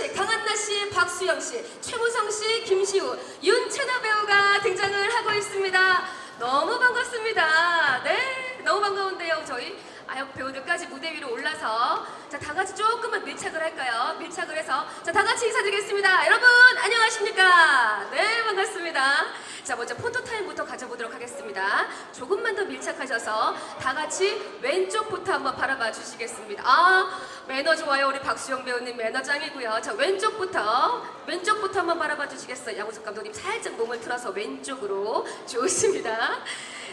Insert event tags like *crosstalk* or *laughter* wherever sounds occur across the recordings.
씨, 강한나 씨, 박수영 씨, 최무성 씨, 김시우, 윤채나 배우가 등장을 하고 있습니다. 너무 반갑습니다. 네, 너무 반가운데요. 저희 아역 배우들까지 무대 위로 올라서 자, 다 같이 조금만 밀착을 할까요? 밀착을 해서 자, 다 같이 인사드리겠습니다. 여러분, 안녕하십니까? 네, 반갑습니다. 자, 먼저 포토 타임부터 가져보도록 하겠습니다. 조금만 더 밀착하셔서 다 같이 왼쪽부터 한번 바라봐 주시겠습니다. 아, 매너 좋아요. 우리 박수영 배우님 매너 짱이고요. 자, 왼쪽부터 왼쪽부터 한번 바라봐 주시겠어요? 양우석 감독님 살짝 몸을 틀어서 왼쪽으로 좋습니다.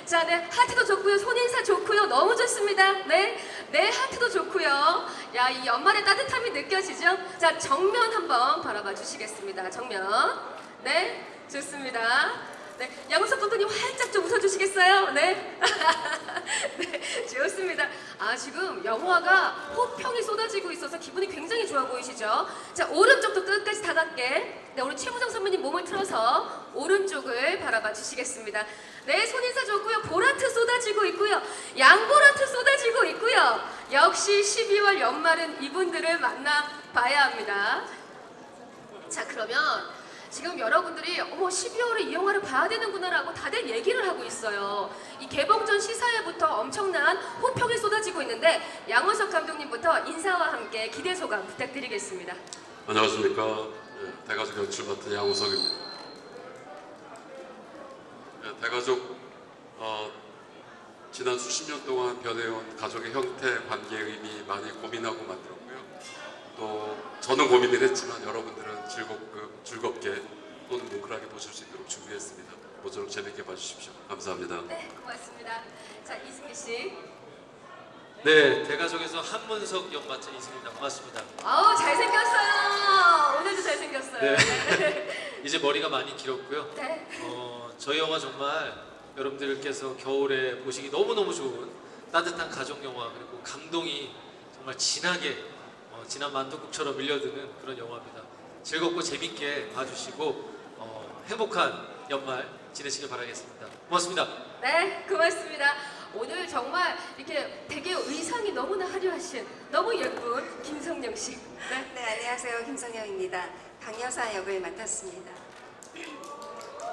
자, 네, 하트도 좋고요. 손 인사 좋고요. 너무 좋습니다. 네, 네, 하트도 좋고요. 야, 이 연말의 따뜻함이 느껴지죠? 자, 정면 한번 바라봐 주시겠습니다. 정면. 네, 좋습니다. 네, 양우석 감독님 활짝 좀 웃어주시겠어요? 네. *laughs* 네, 좋습니다. 아, 지금 영화가 호평이 쏟아지고 있어서 기분이 굉장히 좋아 보이시죠? 자, 오른쪽도 끝까지 다 갈게. 네, 우리 최무성 선배님 몸을 틀어서 오른쪽을 바라봐 주시겠습니다. 네, 손인사 좋고요. 보라트 쏟아지고 있고요. 양보라트 쏟아지고 있고요. 역시 12월 연말은 이분들을 만나 봐야 합니다. 자, 그러면 지금 여러분들이 어머 12월에 이 영화를 봐야 되는구나라고 다들 얘기를 하고 있어요. 이 개봉 전 시사회부터 엄청난 호평이 쏟아지고 있는데 양원석 감독님부터 인사와 함께 기대 소감 부탁드리겠습니다. 안녕하십니까. 예, 대가족 연출 맡은 양우석입니다. 예, 대가족 어, 지난 수십 년 동안 변해온 가족의 형태, 관계 의미 많이 고민하고 만들었고요. 또 저는 고민을 했지만 여러분들은 즐겁고 즐겁게 또는 뭉클하게 보실 수 있도록 준비했습니다. 모쪼록 재밌게 봐주십시오. 감사합니다. 네, 고맙습니다. 자, 이승기 씨. 네, 대가족에서 한문석 역 맡은 이승입니다. 반갑습니다. 아우, 잘생겼어요. 오늘도 잘생겼어요. 네. *laughs* 이제 머리가 많이 길었고요. 네. 어, 저희 영화 정말 여러분들께서 겨울에 보시기 너무너무 좋은 따뜻한 가족 영화 그리고 감동이 정말 진하게 어, 진한 만두국처럼 밀려드는 그런 영화입니다. 즐겁고 재밌게 봐주시고 어, 행복한 연말 지내시길 바라겠습니다. 고맙습니다. 네, 고맙습니다. 오늘 정말 이렇게 되게 의상이 너무나 화려하신 너무 예쁜 김성령 씨. 네. 네, 안녕하세요. 김성영입니다. 강여사 역을 맡았습니다.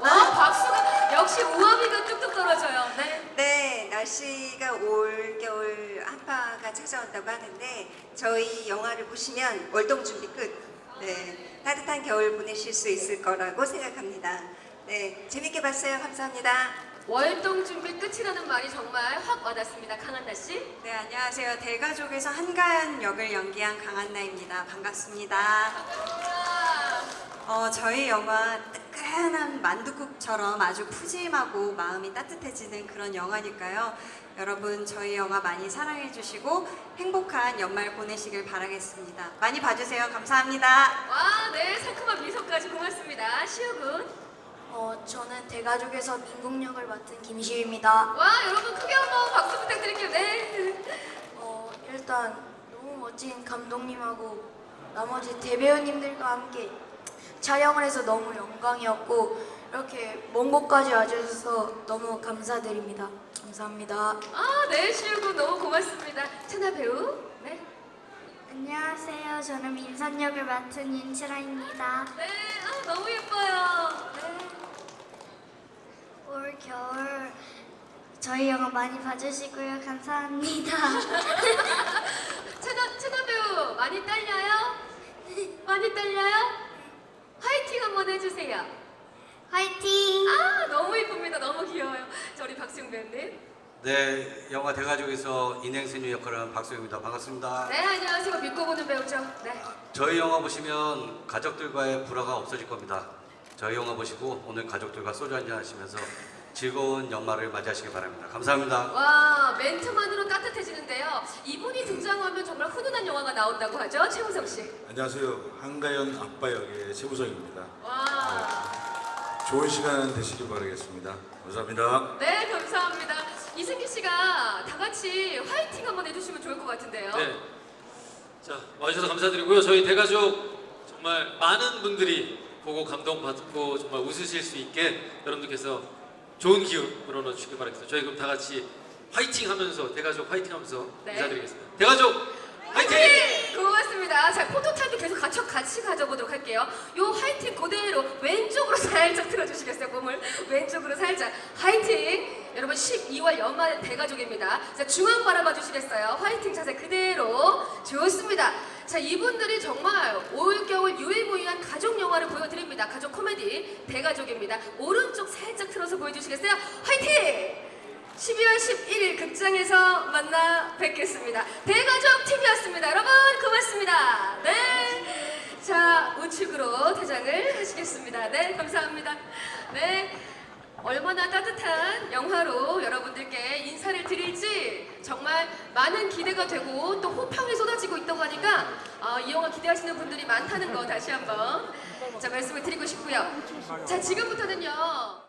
와, 박수가 역시 우아미가 뚝뚝 떨어져요. 네. 네, 날씨가 올 겨울 한파가 찾아온다고 하는데 저희 영화를 보시면 월동 준비 끝. 네, 따뜻한 겨울 보내실 수 있을 거라고 생각합니다. 네, 재밌게 봤어요. 감사합니다. 월동 준비 끝이라는 말이 정말 확 와닿습니다. 강한나 씨. 네, 안녕하세요. 대가족에서 한가연 역을 연기한 강한나입니다. 반갑습니다. 어, 저희 영화 뜨끈한 만두국처럼 아주 푸짐하고 마음이 따뜻해지는 그런 영화니까요. 여러분 저희 영화 많이 사랑해 주시고 행복한 연말 보내시길 바라겠습니다. 많이 봐주세요. 감사합니다. 와, 네, 상큼한 미소까지 고맙습니다. 시우군. 어, 저는 대가족에서 민국 역을 맡은 김시우입니다. 와, 여러분 크게 한번 박수 부탁드릴게요. 네. 어, 일단 너무 멋진 감독님하고 나머지 대배우님들과 함께 촬영을 해서 너무 영광이었고 이렇게 먼 곳까지 와주셔서 너무 감사드립니다. 감사합니다. 아, 네, 시우군 너무 고맙습니다. 천하 배우. 네. 안녕하세요. 저는 민선 역을 맡은 윤치라입니다. 네, 아, 너무 예뻐요. 네. 올 겨울 저희 영화 많이 봐주시고요. 감사합니다. *laughs* 천하, 천하 배우 많이 떨려요? 많이 떨려요? 화이팅 한번 해주세요. 화이팅! 아, 너무 예쁩니다. 너무 귀여워요. 저 우리 박수영 배우님. 네, 영화 대가족에서 인행선유 역할을 한 박수영입니다. 반갑습니다. 네, 안녕하세요. 믿고 보는 배우죠. 네. 저희 영화 보시면 가족들과의 불화가 없어질 겁니다. 저희 영화 보시고 오늘 가족들과 소주 한잔 하시면서 즐거운 연말을 맞이하시기 바랍니다. 감사합니다. 와, 멘트만으로 따뜻해지는데요. 이분이 등장하면 정말 훈훈한 영화가 나온다고 하죠. 최우석 씨. 안녕하세요. 한가연 아빠 역의 최부성입니다. 와. 좋은 시간 되시길 바라겠습니다. 감사합니다. 네, 감사합니다. 이승기 씨가 다 같이 화이팅 한번 해주시면 좋을 것 같은데요. 네. 자, 와주셔서 감사드리고요. 저희 대가족 정말 많은 분들이 보고 감동받고 정말 웃으실 수 있게 여러분들께서 좋은 기운 불어넣어 주시길 바라겠습니다. 저희 그럼 다 같이 화이팅 하면서 대가족 화이팅 하면서 네. 인사드리겠습니다. 대가족 화이팅! 화이팅! 좋습니다. 자, 포토타임도 계속 같이, 같이 가져보도록 할게요. 요 화이팅 그대로 왼쪽으로 *laughs* 살짝 틀어주시겠어요? 몸을 왼쪽으로 살짝. 화이팅! 여러분 12월 연말 대가족입니다. 자, 중앙 바라봐 주시겠어요? 화이팅 자세 그대로. 좋습니다. 자, 이분들이 정말 올겨울 유일무이한 가족 영화를 보여드립니다. 가족 코미디 대가족입니다. 오른쪽 살짝 틀어서 보여주시겠어요? 화이팅! 12월 11일 극장에서 만나 뵙겠습니다. 대 우측으로 퇴장을 하시겠습니다. 네 감사합니다. 네. 얼마나 따뜻한 영화로 여러분들께 인사를 드릴지 정말 많은 기대가 되고 또 호평이 쏟아지고 있다고 하니까 어, 이 영화 기대하시는 분들이 많다는 거 다시 한번 자 말씀을 드리고 싶고요. 자 지금부터는요.